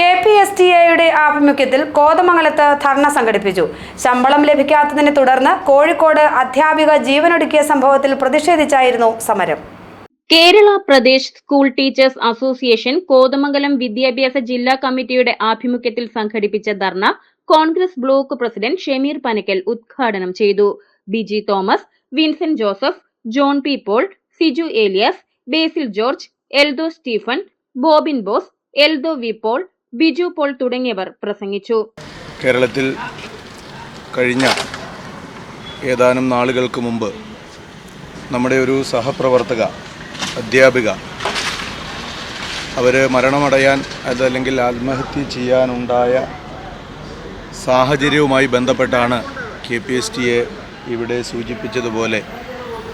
K P S T എയുടെ ആഭിമുഖ്യത്തിൽ കോതമംഗലത്ത് ധർണ സംഘടിപ്പിച്ചു. ശമ്പളം ലഭിക്കാത്തതിനെ തുടർന്ന് കോഴിക്കോട് അധ്യാപിക ജീവനൊടുക്കിയ സംഭവത്തിൽ പ്രതിഷേധിച്ചായിരുന്നു സമരം. Kerala Pradesh school teachers association Kothamangalam വിദ്യാഭ്യാസ ജില്ലാ കമ്മിറ്റിയുടെ ആഭിമുഖ്യത്തിൽ സംഘടിപ്പിച്ച ധർണ കോൺഗ്രസ് ബ്ലോക്ക് പ്രസിഡന്റ് ഷമീർ പനക്കൽ ഉദ്ഘാടനം ചെയ്തു. Biji Thomas Vincent Joseph John P Paul Siju Elias Basil George Eldho Stephen Bobin Bose Eldho V Paul Biju Paul തുടങ്ങിയവർ പ്രസംഗിച്ചു. കേരളത്തിൽ കഴിഞ്ഞ ഏതാനും നാളുകൾക്ക് മുമ്പ് നമ്മുടെ ഒരു സഹപ്രവർത്തക അധ്യാപിക അവർ മരണമടയാൻ അതല്ലെങ്കിൽ ആത്മഹത്യ ചെയ്യാനുണ്ടായ സാഹചര്യവുമായി ബന്ധപ്പെട്ടാണ് കെ പി എസ് ടിയെ ഇവിടെ സൂചിപ്പിച്ചതുപോലെ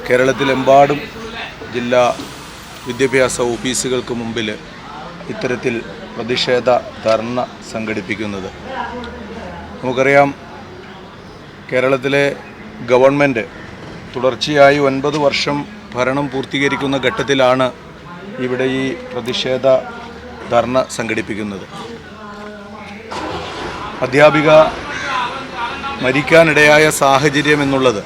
കേരളത്തിലെമ്പാടും ജില്ലാ വിദ്യാഭ്യാസ ഓഫീസുകൾക്ക് മുമ്പിൽ ഇത്തരത്തിൽ പ്രതിഷേധ ധർണ സംഘടിപ്പിക്കുന്നത്. നമുക്കറിയാം കേരളത്തിലെ ഗവൺമെന്റ് തുടർച്ചയായി ഒൻപത് വർഷം ഭരണം പൂർത്തീകരിക്കുന്ന ഘട്ടത്തിലാണ് ഇവിടെ ഈ പ്രതിഷേധ ധർണ സംഘടിപ്പിക്കുന്നത്. അധ്യാപിക മരിക്കാനിടയായ സാഹചര്യം എന്നുള്ളത്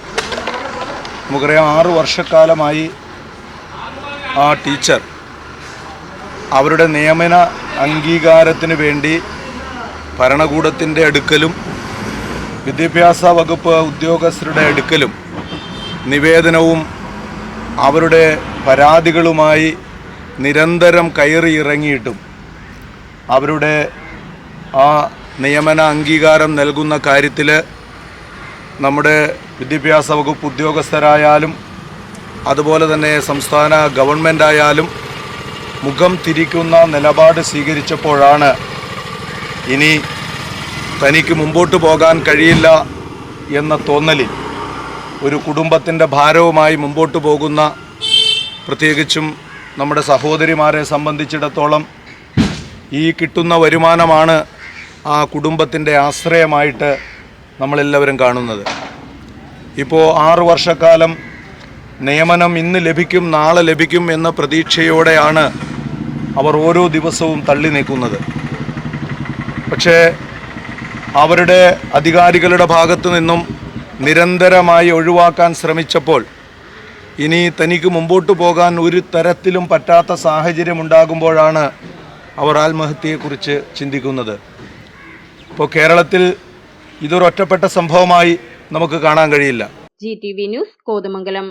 നമുക്കറിയാം ആറു വർഷക്കാലമായി ആ ടീച്ചർ അവരുടെ നിയമന അംഗീകാരത്തിന് വേണ്ടി ഭരണകൂടത്തിന്റെ അടുക്കലും വിദ്യാഭ്യാസ വകുപ്പ് ഉദ്യോഗസ്ഥരുടെ അടുക്കലും നിവേദനവും അവരുടെ പരാതികളുമായി നിരന്തരം കയറി ഇറങ്ങിയിട്ടും അവരുടെ ആ നിയമന അംഗീകാരം നൽകുന്ന കാര്യത്തിൽ നമ്മുടെ വിദ്യാഭ്യാസ വകുപ്പ് ഉദ്യോഗസ്ഥരായാലും അതുപോലെ തന്നെ സംസ്ഥാന ഗവൺമെന്റ് ആയാലും മുഖം തിരിക്കുന്ന നിലപാട് സ്വീകരിച്ചപ്പോഴാണ് ഇനി തനിക്ക് മുമ്പോട്ട് പോകാൻ കഴിയില്ല എന്ന തോന്നലിൽ ഒരു കുടുംബത്തിന്റെ ഭാരവുമായി മുമ്പോട്ട് പോകുന്ന പ്രത്യേകിച്ചും നമ്മുടെ സഹോദരിമാരെ സംബന്ധിച്ചിടത്തോളം ഈ കിട്ടുന്ന വരുമാനമാണ് ആ കുടുംബത്തിന്റെ ആശ്രയമായിട്ട് നമ്മളെല്ലാവരും കാണുന്നത്. ഇപ്പോൾ ആറു വർഷക്കാലം നിയമനം ഇന്ന് ലഭിക്കും നാളെ ലഭിക്കും എന്ന പ്രതീക്ഷയോടെയാണ് അവർ ഓരോ ദിവസവും തള്ളി നീക്കുന്നത്. പക്ഷേ അവരുടെ അധികാരികളുടെ ഭാഗത്തു നിന്നും നിരന്തരമായി ഒഴിവാക്കാൻ ശ്രമിച്ചപ്പോൾ ഇനി തനിക്ക് മുമ്പോട്ട് പോകാൻ ഒരു തരത്തിലും പറ്റാത്ത സാഹചര്യം ഉണ്ടാകുമ്പോഴാണ് അവർ ആത്മഹത്യയെക്കുറിച്ച് ചിന്തിക്കുന്നത്. ഇപ്പോൾ കേരളത്തിൽ ഇതൊരൊറ്റപ്പെട്ട സംഭവമായി നമുക്ക് കാണാൻ കഴിയില്ല. G T V news Kothamangalam.